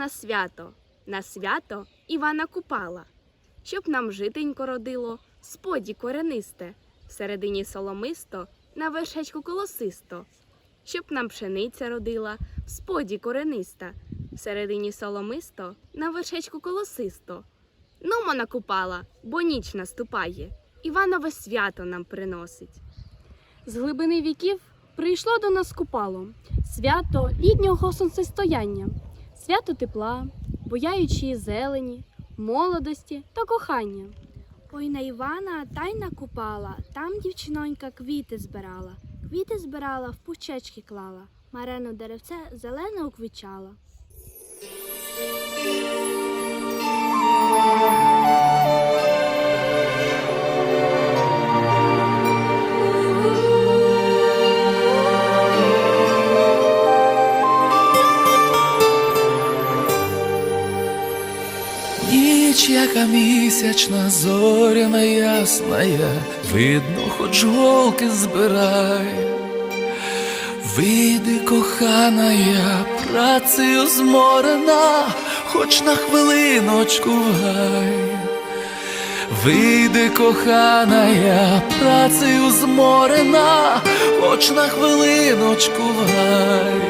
на свято, на свято Івана Купала, щоб нам житенько родило, споді коренисте, всередині соломисто, на вершечку колосисто, щоб нам пшениця родила, в споді корениста, всередині соломисто, на вершечку колосисто. Нумо накупала, бо ніч наступає, Іванове свято нам приносить. З глибини віків прийшло до нас купало, свято літнього сонцестояння, свято тепла, бояючої зелені, молодості та кохання. Ой на Івана тайна купала, там дівчинонька квіти збирала. Квіти збирала, в пучечки клала. Марену деревце зелене уквічала. Яка місячна, зоряна ясная, видно, хоч голки збирай. Вийди, кохана, я працею зморена, хоч на хвилиночку гай. Вийди, кохана, я працею зморена, хоч на хвилиночку гай.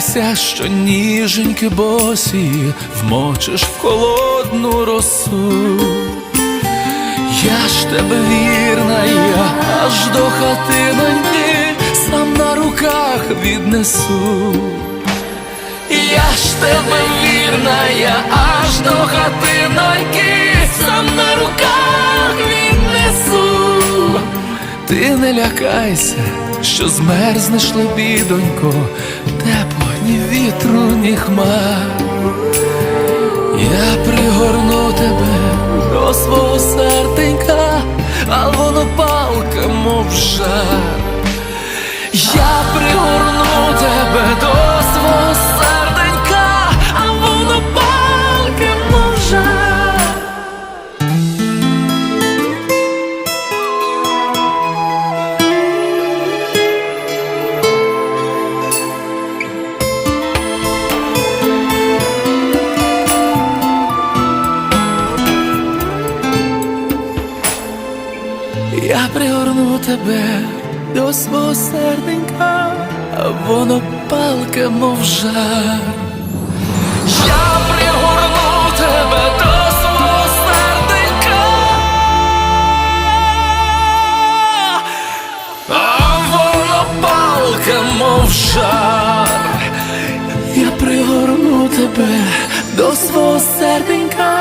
Лякайся, що ніженьки босі вмочиш в холодну росу. Я ж тебе вірна, я аж до хатиноньки сам на руках віднесу. Я ж тебе вірна, я аж до хатиноньки сам на руках віднесу. Ти не лякайся, що змерзнеш лебідонько, ні хмар. Я пригорну тебе до свого серденька, а воно палка, мов жар. Я пригорну тебе до мов жар. Я пригорну тебе до свого серденька, а мов жар. Я пригорну тебе до свого серденька,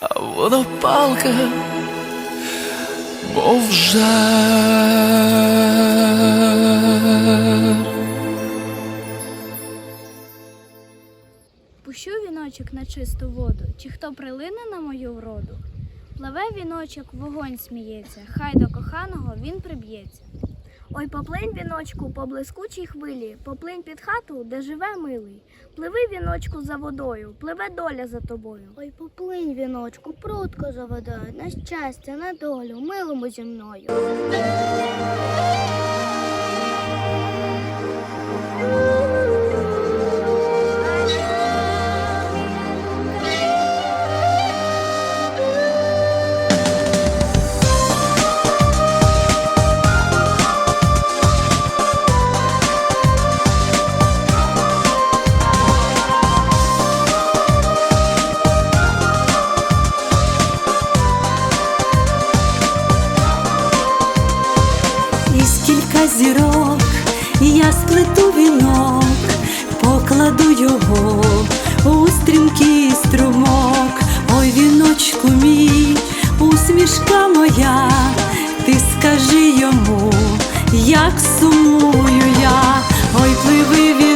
а воно палка, мов жар. Віночок на чисту воду, чи хто прилине на мою вроду. Пливе віночок, вогонь сміється, хай до коханого він приб'ється. Ой, поплинь віночку по блискучій хвилі, поплинь під хату, де живе милий. Пливи віночку за водою, пливе доля за тобою. Ой, поплинь віночку, прутко за водою, на щастя, на долю, милому зі мною. дзвінкий струмок, ой віночку мій, усмішка моя, ти скажи йому, як сумую я, ой, пливи він.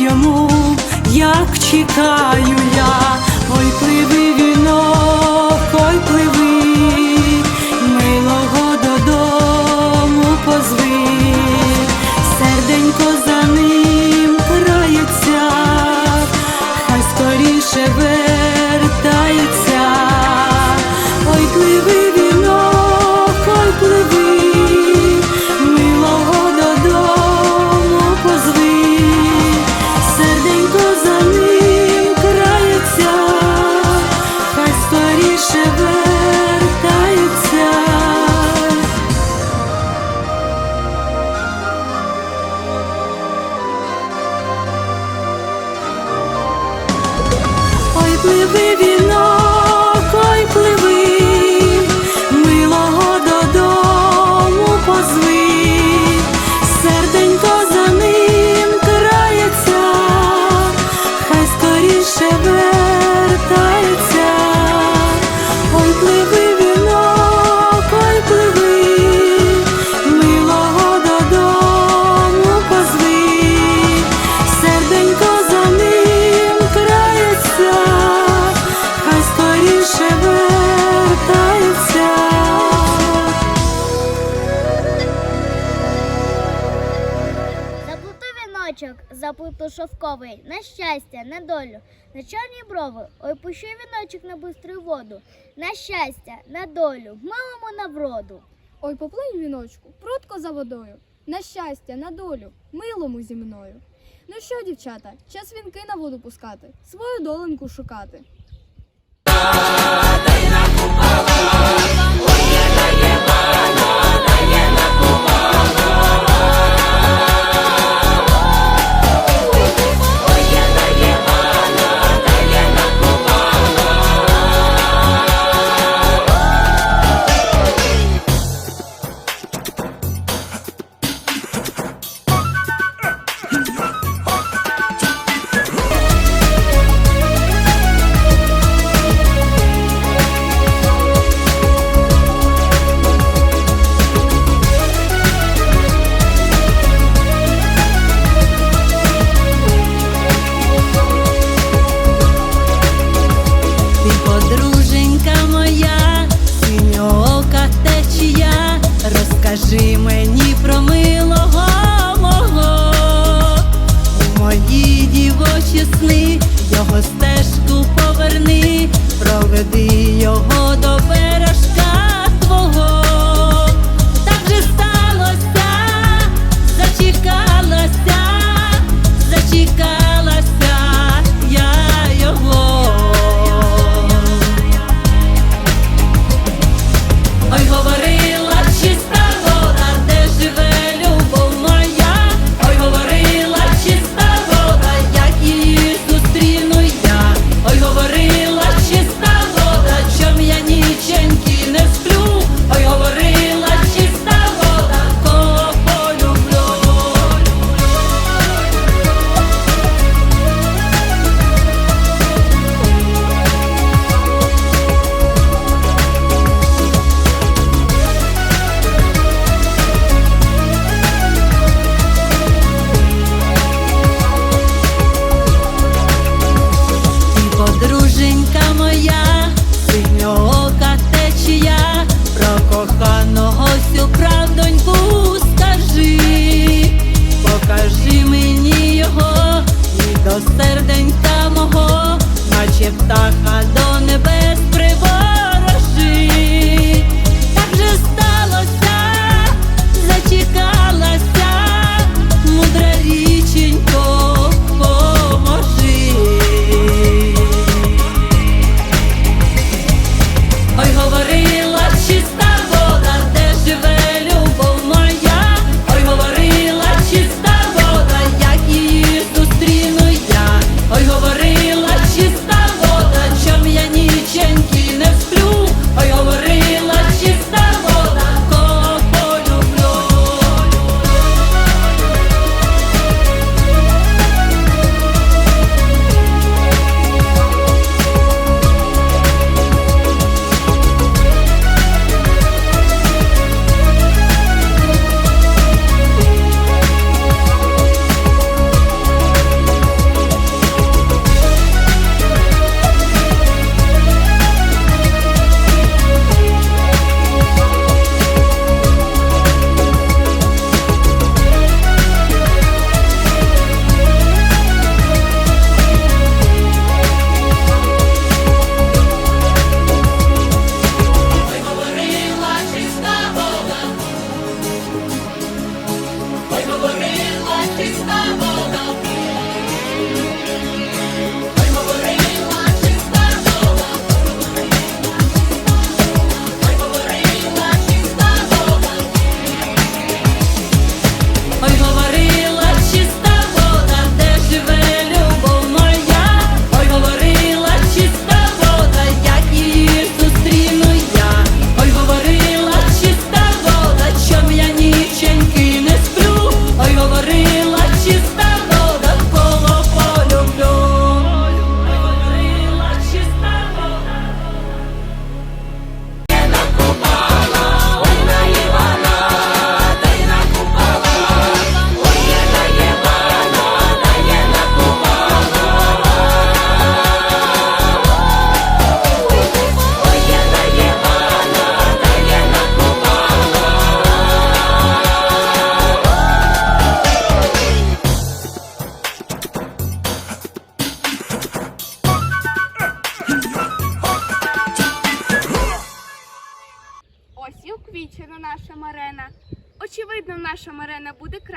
йому, як чекаю я, ой, пливи. віночок заплутошовковий, на щастя, на долю, на чорні брови, ой пущу віночок на бистру воду, на щастя, на долю, милому на вроду. Ой, поплинь віночку, прутко за водою, на щастя, на долю, милому зі мною. Ну що, дівчата, час вінки на воду пускати, свою долинку шукати.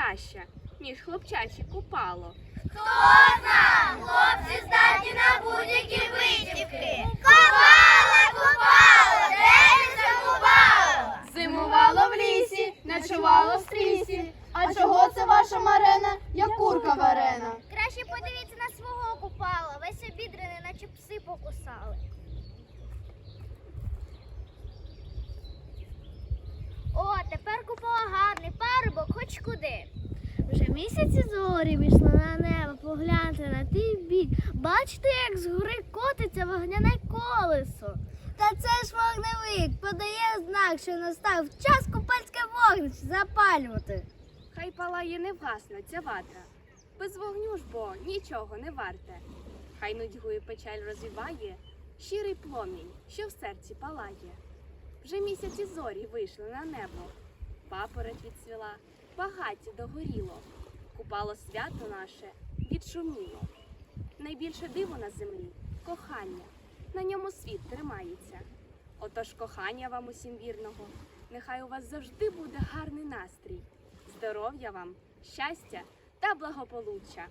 Краща, ніж хлопчаче купало. Хлопці здатні на будь-які витівки. Купала, купала, де закупала. Зимувало в лісі, ночувало в стрісі. А чого це ваша марена, як курка варена? Краще подивіться на свого купала. Весь обідрений, наче пси покусали. О, тепер купала гарний парубок, хоч куди. Вже місяці зорі вийшли на небо, погляньте на той бік. Бачите, як згори котиться вогняне колесо. Та це ж вогневик подає знак, що настав час купальське вогнище запалювати. Хай палає невгасно ця ватра. Без вогню ж бо нічого не варте. Хай нудьгу і печаль розвіває щирий пломінь, що в серці палає. Вже місяці зорі вийшли на небо. Папороть відцвіла, багаття догоріло. Купало свято наше відшуміло. Найбільше диво на землі кохання. На ньому світ тримається. Отож кохання вам усім вірного. Нехай у вас завжди буде гарний настрій. Здоров'я вам, щастя та благополуччя.